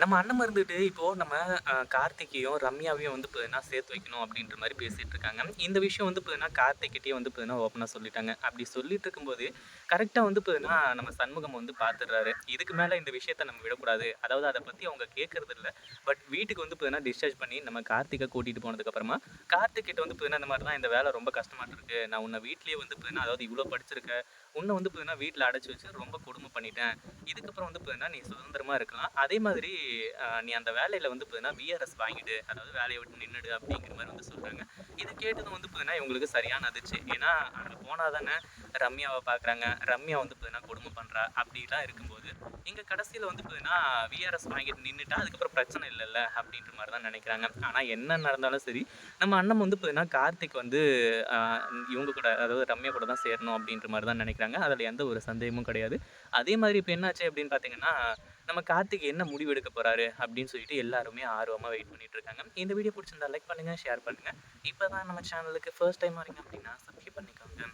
நம்ம அண்ணன் இருந்துட்டு இப்போ நம்ம கார்த்திகையும் ரம்யாவையும் வந்து பார்த்தீங்கன்னா சேர்த்து வைக்கணும் அப்படின்ற மாதிரி பேசிட்டு இருக்காங்க. இந்த விஷயம் வந்து பார்த்தீங்கன்னா கார்த்திகிட்டே வந்து பார்த்தீங்கன்னா ஓப்பனாக சொல்லிட்டாங்க. அப்படி சொல்லிட்டு இருக்கும்போது, கரெக்டாக வந்து பார்த்தீங்கன்னா நம்ம சண்முகம் வந்து பார்த்துடுறாரு. இதுக்கு மேலே இந்த விஷயத்த நம்ம விடக்கூடாது. அதாவது அதை பற்றி அவங்க கேட்கறது இல்லை பட் வீட்டுக்கு வந்து பார்த்தீங்கன்னா டிஸ்சார்ஜ் பண்ணி நம்ம கார்த்திகை கூட்டிட்டு போனதுக்கப்புறமா, கார்த்திகிட்ட வந்து பார்த்தீங்கன்னா இந்த மாதிரி தான் இந்த வேலை ரொம்ப கஷ்டமாக இருக்குது நான் உன்னை வீட்லேயே வந்து பார்த்தீங்கன்னா அதாவது இவ்வளோ படிச்சிருக்க. உன்னை வந்து பார்த்தீங்கன்னா வீட்டில் அடைச்சி வச்சு ரொம்ப கொடுமை பண்ணிட்டேன். இதுக்கப்புறம் வந்து பார்த்தீங்கன்னா நீ சுதந்திரமாக இருக்கலாம். அதே மாதிரி நீ அந்த வேலையில் வந்து பார்த்தீங்கன்னா விஆர்எஸ் வாங்கிடு. அதாவது வேலையை விட்டு நின்றுடு அப்படிங்கிற மாதிரி வந்து சொல்கிறாங்க இது கேட்டதும் வந்து பார்த்தீங்கன்னா இவங்களுக்கு சரியான அதிர்ச்சி. ஏன்னா அங்கே போனால் தானே ரம்யாவை பார்க்குறாங்க. ரம்யா வந்து பார்த்தீங்கன்னா கொடுமை பண்ணுறா அப்படிலாம் இருக்கும்போது, இங்கே கடைசியில் வந்து பார்த்தீங்கன்னா விஆர்எஸ் வாங்கிட்டு நின்றுட்டா அதுக்கப்புறம் பிரச்சனை இல்லைல்ல அப்படின்ற மாதிரி தான் நினைக்கிறாங்க ஆனால் என்ன நடந்தாலும் சரி, நம்ம அண்ணன் வந்து பார்த்தீங்கன்னா கார்த்திக் வந்து இவங்க கூட அதாவது ரம்யா கூட தான் சேரணும் அப்படின்ற மாதிரி தான் நினைக்கிறாங்க அதில் எந்த ஒரு சந்தேகமும் கிடையாது. அதே மாதிரி இப்போ என்னாச்சு அப்படின்னு பார்த்தீங்கன்னா, நம்ம கார்த்திக் என்ன முடிவு எடுக்க போகிறாரு அப்படின்னு சொல்லிட்டு எல்லாருமே ஆர்வமாக வெயிட் பண்ணிட்டு இருக்காங்க. இந்த வீடியோ பிடிச்சிருந்தா லைக் பண்ணுங்க, ஷேர் பண்ணுங்க. இப்போ தான் நம்ம சேனலுக்கு ஃபர்ஸ்ட் டைம் வரீங்க அப்படின்னா சப்ஸ்கிரைப் பண்ணிக்கோங்க.